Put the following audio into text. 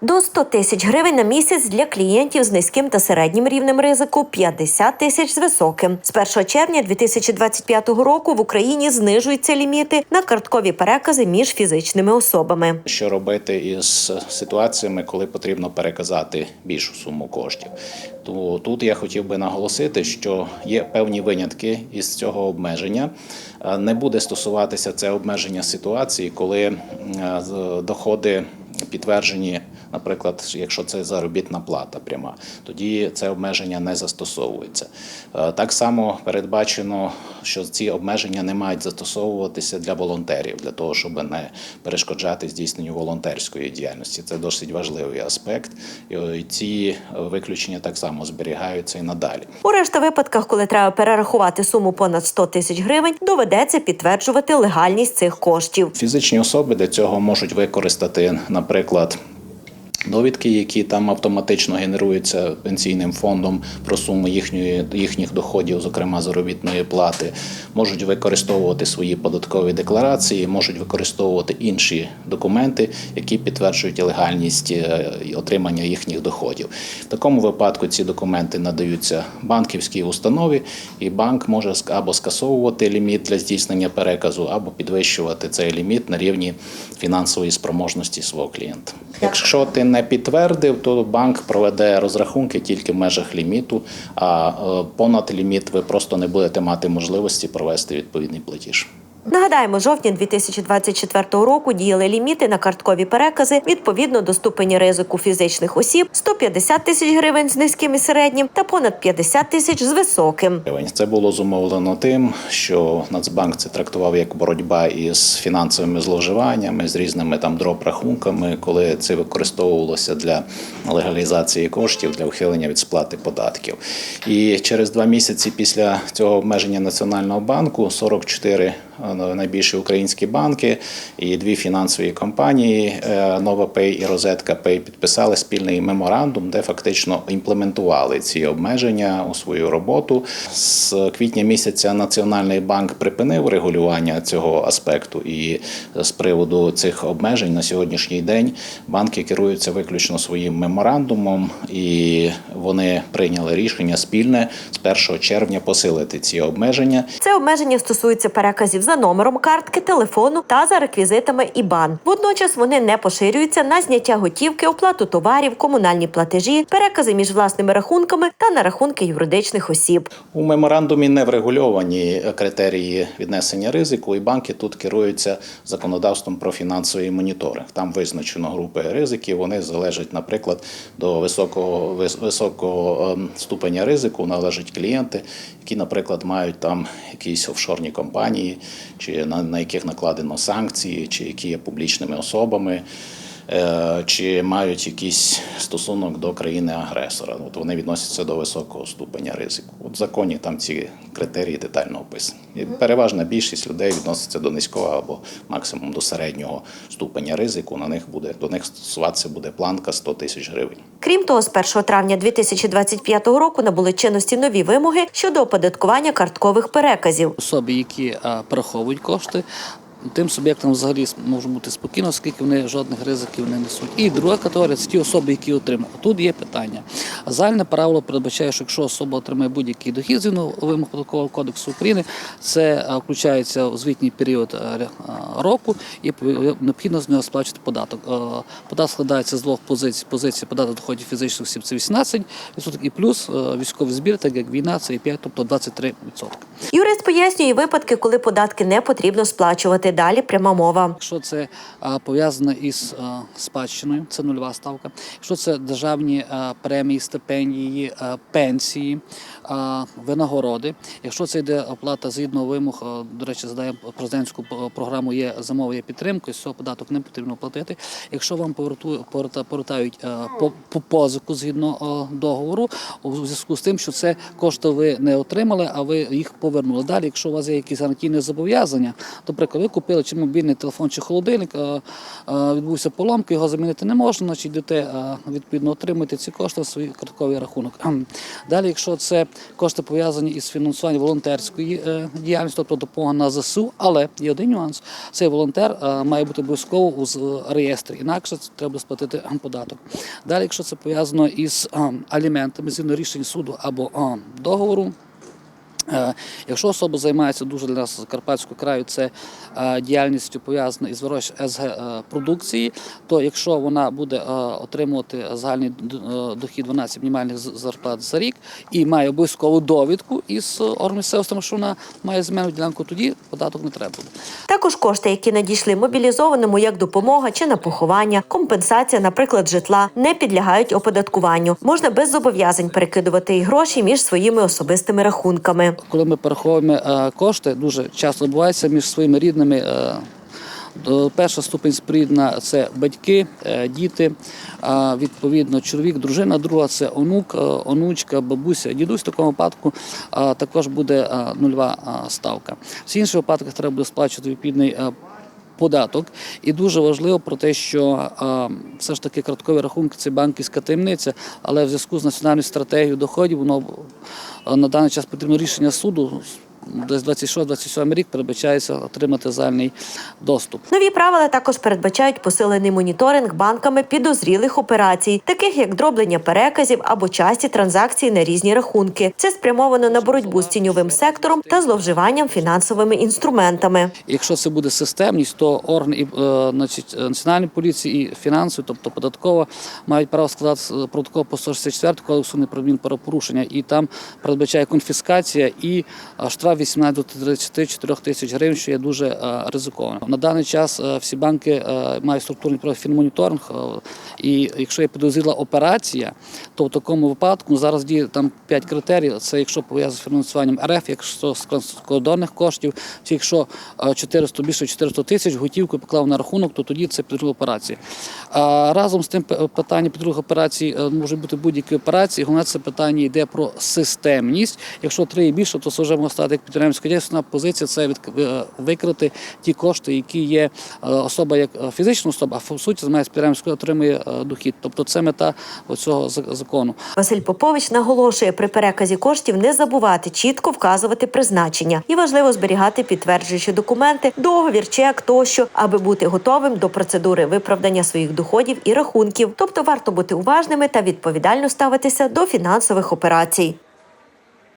До 100 тисяч гривень на місяць для клієнтів з низьким та середнім рівнем ризику, 50 тисяч з високим. З 1 червня 2025 року в Україні знижуються ліміти на карткові перекази між фізичними особами. Що робити із ситуаціями, коли потрібно переказати більшу суму коштів? То тут я хотів би наголосити, що є певні винятки із цього обмеження. Е, Не буде стосуватися це обмеження ситуації, коли е, доходи підтверджені. Наприклад, якщо це заробітна плата пряма, тоді це обмеження не застосовується. Е, Так само передбачено, що ці обмеження не мають застосовуватися для волонтерів, для того, щоб не перешкоджати здійсненню волонтерської діяльності. Це досить важливий аспект. І е, ці виключення так само зберігаються і надалі. У решта випадках, коли треба перерахувати суму понад 100 тисяч гривень, доведеться підтверджувати легальність цих коштів. Фізичні особи для цього можуть використати, наприклад переклад. Довідки, які там автоматично генеруються пенсійним фондом про суму їхньої їхніх доходів, зокрема заробітної плати, можуть використовувати свої податкові декларації, можуть використовувати інші документи, які підтверджують легальність е, отримання їхніх доходів. В такому випадку ці документи надаються банківській установі, і банк може або скасовувати ліміт для здійснення переказу, або підвищувати цей ліміт на рівні фінансової спроможності свого клієнта. Якщо ти не підтвердив, то банк проведе розрахунки тільки в межах ліміту, а е, понад ліміт ви просто не будете мати можливості провести відповідний платіж. Нагадаємо, жовтня 2024 року діяли ліміти на карткові перекази відповідно до ступені ризику фізичних осіб 150 тисяч гривень з низьким і середнім та понад 50 тисяч з високим. Це було зумовлено тим, що Нацбанк це трактував як боротьба із фінансовими зловживаннями, з різними там дроп-рахунками, коли це використовувалося для легалізації коштів для ухилення від сплати податків. І через два місяці після цього обмеження Національного банку 44 е, найбільші українські банки і дві фінансові компанії е, NovaPay і RosetkaPay підписали спільний меморандум, де фактично імплементували ці обмеження у свою роботу. З квітня місяця Національний банк припинив регулювання цього аспекту, і з приводу цих обмежень на сьогоднішній день банки керуються виключно своїм меморандумом, і вони прийняли рішення спільне з 1 червня посилити ці обмеження. Це обмеження стосується переказів за номером картки, телефону та за реквізитами ІБАН. Водночас вони не поширюються на зняття готівки, оплату товарів, комунальні платежі, перекази між власними рахунками та на рахунки юридичних осіб. У меморандумі не врегульовані критерії віднесення ризику, і банки тут керуються законодавством про фінансовий моніторинг. Там визначено групи ризиків. Вони залежать, наприклад, до високого вис- високого ем, ступеня ризику належать клієнти, які, наприклад, мають там якісь офшорні компанії, чи на, на яких накладено санкції, чи які є публічними особами. Е, Чи мають якийсь стосунок до країни-агресора? От вони відносяться до високого ступеня ризику. От в законі там ці критерії детально описані. І переважна більшість людей відноситься до низького або максимум до середнього ступеня ризику. На них буде до них стосуватися буде планка 100 тисяч гривень. Крім того, з 1 травня 2025 року набули чинності нові вимоги щодо оподаткування карткових переказів. особи, які а, перераховують кошти. Тим суб'єктам взагалі може бути спокійно, оскільки вони жодних ризиків не несуть. І друга категорія це ті особи, які отримують. Тут є питання. Загальне правило передбачає, що якщо особа отримає будь-який дохід згідно вимог податкового кодексу України, це включається у звітній період ре- а, року і необхідно з нього сплачувати податок. Е, Податок складається з двох позицій. Позиція податок доходів фізичних осіб це 18% і плюс е, військовий збір, так як війна, це і 5, тобто 23%. Юрист пояснює випадки, коли податки не потрібно сплачувати. Далі пряма мова. Якщо це а, пов'язано із спадщиною, це нульова ставка. Якщо це державні премії, стипендії, пенсії, винагороди. Якщо це йде оплата згідно вимог, до речі, задає президентську програму є замова, є підтримка, цього податок не потрібно платити. Якщо вам повертають по, по позику згідно договору, у зв'язку з тим, що це кошти ви не отримали, а ви їх по повернули. Далі, якщо у вас є якісь гарантійні зобов'язання, то, наприклад, ви купили чи мобільний телефон, чи холодильник, е, е, відбувся поломка, його замінити не можна, значить йдете, е, відповідно, отримуєте ці кошти на свій картковий рахунок. Далі, якщо це кошти пов'язані із фінансуванням волонтерської діяльності, тобто допомога на ЗСУ, але є один нюанс: цей волонтер має бути обов'язково у реєстрі, інакше треба сплатити податок. Далі, якщо це пов'язано із аліментами, згідно рішень суду або договору. Е, Якщо особа займається дуже для нас Закарпатського краю, це е, діяльністю пов'язана із вирощуванням СГ е, продукції, то якщо вона буде отримувати загальний дохід 12 мінімальних зарплат за рік і має обов'язкову довідку із органу що вона має земельну ділянку, тоді податок не треба буде. Також кошти, які надійшли мобілізованому як допомога чи на поховання, компенсація, наприклад, житла, не підлягають оподаткуванню. Можна без зобов'язань перекидувати і гроші між своїми особистими рахунками. Коли ми перераховуємо е, кошти, дуже часто відбувається між своїми рідними. е, Перша ступень спорідна це батьки, е, діти, відповідно, чоловік, дружина, друга це онук, онучка, бабуся, дідусь. В такому випадку також буде нульова ставка. Всі інші випадки треба буде сплачувати відповідний податок. І дуже важливо про те, що все ж таки карткові рахунки це банківська таємниця, але в зв'язку з національною стратегією доходів воно на даний час потрібно рішення суду. Десь 26-27 рік передбачається отримати загальний доступ. Нові правила також передбачають посилений моніторинг банками підозрілих операцій, таких як дроблення переказів або часті транзакцій на різні рахунки. Це спрямовано на боротьбу з тіньовим сектором та зловживанням фінансовими інструментами. Якщо це буде системність, то органи і, е, значить, національної поліції і фінансові, тобто податкова, мають право складати е, протокол по 164 кодексу неправомірних правопорушення, і там передбачає конфіскація і е, штраф 18 до 34 тисяч гривень, що є дуже е, ризиковано. На даний час е, всі банки е, мають структурний профіль фінмоніторинг, е, і якщо є підозріла операція, то в такому випадку зараз діє там 5 критерій. Це якщо пов'язано з фінансуванням РФ, якщо з кордонних коштів, чи якщо е, 400, більше 400 тисяч готівку поклав на рахунок, то тоді це підруга операція. Разом з тим питання підруг операцій е, може бути будь-які операції. Головне це питання йде про системність. Якщо три і більше, то це вже може стати як підприємська діяльність. Основна позиція це е, викрити ті кошти, які є е, особа як е, фізична особа, а в суті займається підприємською, отримує дохід. Тобто це мета цього закону. Василь Попович наголошує, при переказі коштів не забувати чітко вказувати призначення і важливо зберігати підтверджуючі документи, договір, чек тощо, аби бути готовим до процедури виправдання своїх доходів і рахунків. Тобто варто бути уважними та відповідально ставитися до фінансових операцій.